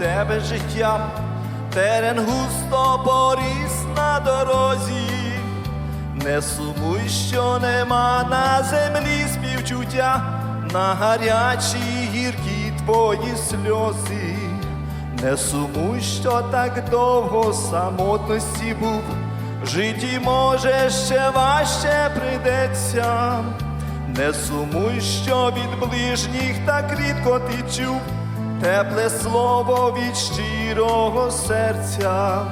тебе життя, терен густо поріс на дорозі, не сумуй, що нема на землі співчуття, на гарячі гіркі твої сльози. Не сумуй, що так довго самотності був, в житті може ще важче прийдеться. Не сумуй, що від ближніх так рідко ти чув, тепле слово від щирого серця.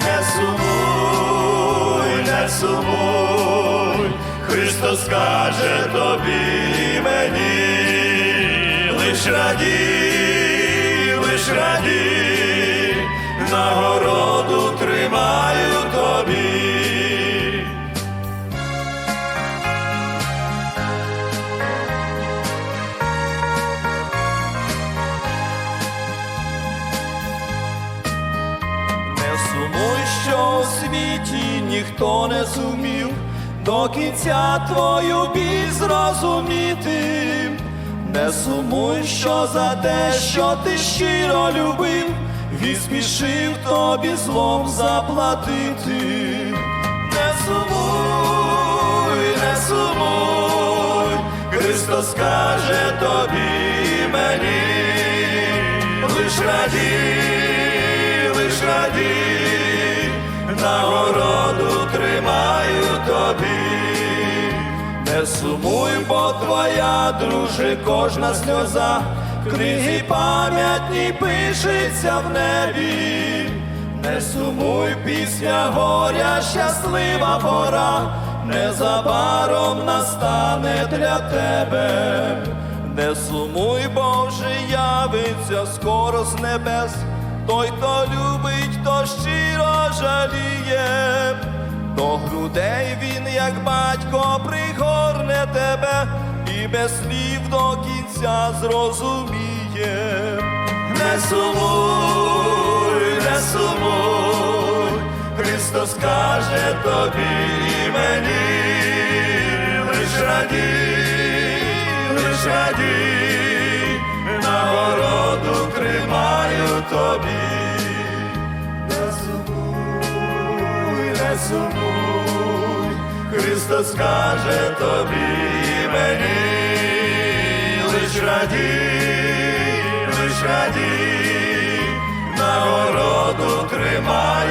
Не сумуй, не сумуй, Христос каже тобі мені, лиш раді, лиш раді. нагороду що у світі ніхто не зумів до кінця твою біль зрозуміти. Не сумуй, що за те, що ти щиро любив, він спішив тобі злом заплатити. Не сумуй, не сумуй, Христос каже тобі мені, лиш радій, лиш радій, нагороду тримаю тобі. Не сумуй, бо твоя, друже, кожна сльоза в книгі пам'ятній пишеться в небі. Не сумуй, пісня горя, щаслива пора, незабаром настане для тебе. Не сумуй, бо вже явиться скоро з небес, той, хто любить, то щиро жаліє. До грудей він, як батько, пригорне тебе і без слів до кінця зрозуміє. Не сумуй, не сумуй, Христос каже тобі і мені, лиш радій, тобі. Не сумуй, не сумуй, Христос каже тобі мені, лиш радій, лиш радій, нагороду тримай.